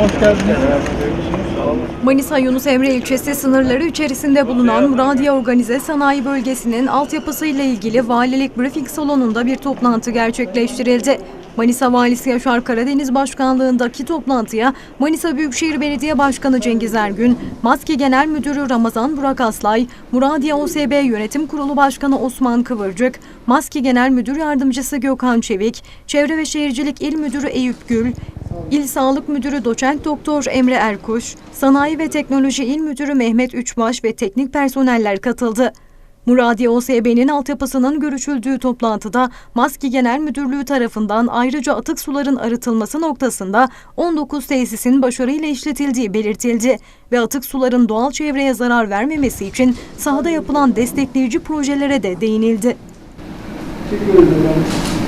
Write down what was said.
hoş geldiniz. Manisa Yunus Emre ilçesi sınırları içerisinde bulunan Muradiye Organize Sanayi Bölgesi'nin altyapısıyla ilgili valilik briefing salonunda bir toplantı gerçekleştirildi. Manisa Valisi Yaşar Karadeniz Başkanlığındaki toplantıya Manisa Büyükşehir Belediye Başkanı Cengiz Ergün, Maske Genel Müdürü Ramazan Burak Aslay, Muradiye OSB Yönetim Kurulu Başkanı Osman Kıvırcık, Maske Genel Müdür Yardımcısı Gökhan Çevik, Çevre ve Şehircilik İl Müdürü Eyüp Gül, İl Sağlık Müdürü Doçent Doktor Emre Erkuş, Sanayi ve Teknoloji İl Müdürü Mehmet Üçbaş ve teknik personeller katıldı. Muradiye OSB'nin altyapısının görüşüldüğü toplantıda Maski Genel Müdürlüğü tarafından ayrıca atık suların arıtılması noktasında 19 tesisin başarıyla işletildiği belirtildi ve atık suların doğal çevreye zarar vermemesi için sahada yapılan destekleyici projelere de değinildi. Teşekkür ederim.